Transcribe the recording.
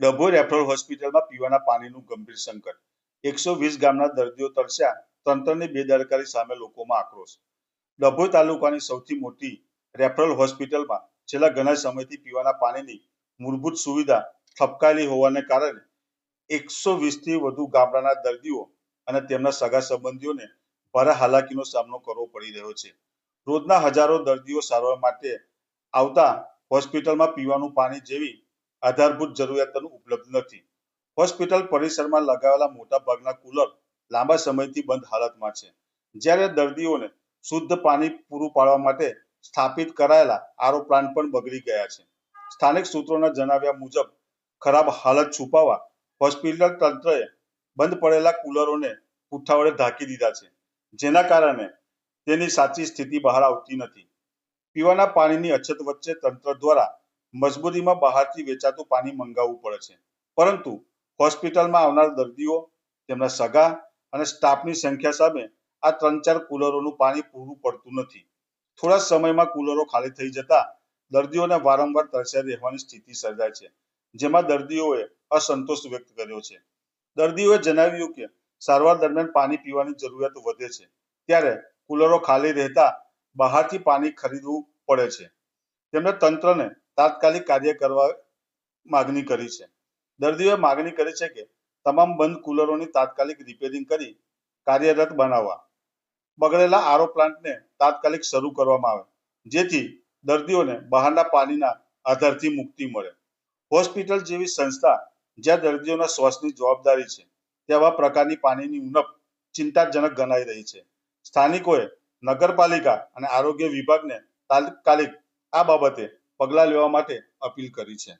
Dabhoi referral હોસ્પિટલમાં પીવાના પાણીનું ગંભીર સંકટ. એકસો વીસ ગામના દર્દીઓ તરસ્યા, તંત્રની બેદરકારી સામે લોકોમાં આક્રોશ. ડભોઈ તાલુકાની સૌથી મોટી રેફરલ હોસ્પિટલમાં છેલ્લા ઘણા સમયથી પીવાના પાણીની મૂળભૂત સુવિધા ઠપકાયેલી હોવાને કારણે એકસો વીસથી વધુ ગામડાના દર્દીઓ અને તેમના સગા સંબંધીઓને ભારે હાલાકીનો સામનો કરવો પડી રહ્યો છે. રોજના હજારો દર્દીઓ સારવાર માટે આવતા હોસ્પિટલમાં પીવાનું પાણી જેવી આધારભૂત જરૂરિયાતોનું ઉપલબ્ધ નથી. હોસ્પિટલ પરિસરમાં લગાવેલા મોટા ભાગના કુલર લાંબા સમયથી બંધ હાલતમાં છે. જ્યારે દર્દીઓને શુદ્ધ પાણી પૂરું પાડવા માટે સ્થાપિત કરાયેલા આરો પ્લાન્ટ પણ બગડી ગયા છે. સ્થાનિક સૂત્રોના જણાવ્યા મુજબ, ખરાબ હાલત છુપાવવા હોસ્પિટલ તંત્રએ બંધ પડેલા કુલરોને પુઠ્ઠા વડે ઢાંકી દીધા છે, જેના કારણે તેની સાચી સ્થિતિ બહાર આવતી નથી. પીવાના પાણીની અછત વચ્ચે તંત્ર દ્વારા મજબૂરીમાં બહારથી વેચાતું પાણી મંગાવવું પડે છે. પરંતુ હોસ્પિટલમાં આવનાર દર્દીઓ, તેમના સગા અને સ્ટાફની સંખ્યા સામે આ ત્રણ ચાર કુલરોનું પાણી પૂરું પડતું નથી. થોડા સમયમાં કુલરો ખાલી થઈ જતા દર્દીઓને વારંવાર તરસ્યા રહેવાની સ્થિતિ સર્જાય છે, જેમાં દર્દીઓએ અસંતોષ વ્યક્ત કર્યો છે. દર્દીઓએ જણાવ્યું કે સારવાર દરમિયાન પાણી પીવાની જરૂરિયાત વધે છે, ત્યારે કુલરો ખાલી રહેતા બહારથી પાણી ખરીદવું પડે છે. તેમણે તંત્રને તાત્કાલિક કાર્ય કરવા માગણી કરી છે. દર્દીઓએ માગણી કરી છે કે તમામ બંધ કુલરોની તાત્કાલિક રિપેરિંગ કરી કાર્યરત બનાવવા. બગડેલા આરો પ્લાન્ટને તાત્કાલિક શરૂ કરવામાં આવે, જેથી દર્દીઓને બહારના પાણીના આધારથી મુક્તિ મળે. હોસ્પિટલ જેવી સંસ્થા જ્યાં દર્દીઓના શ્વાસની જવાબદારી છે તેવા પ્રકારની પાણીની ઉણપ ચિંતાજનક ગણાઈ રહી છે. સ્થાનિકોએ નગરપાલિકા અને આરોગ્ય વિભાગને તાત્કાલિક આ બાબતે પગલાં લેવા માટે અપીલ કરી છે.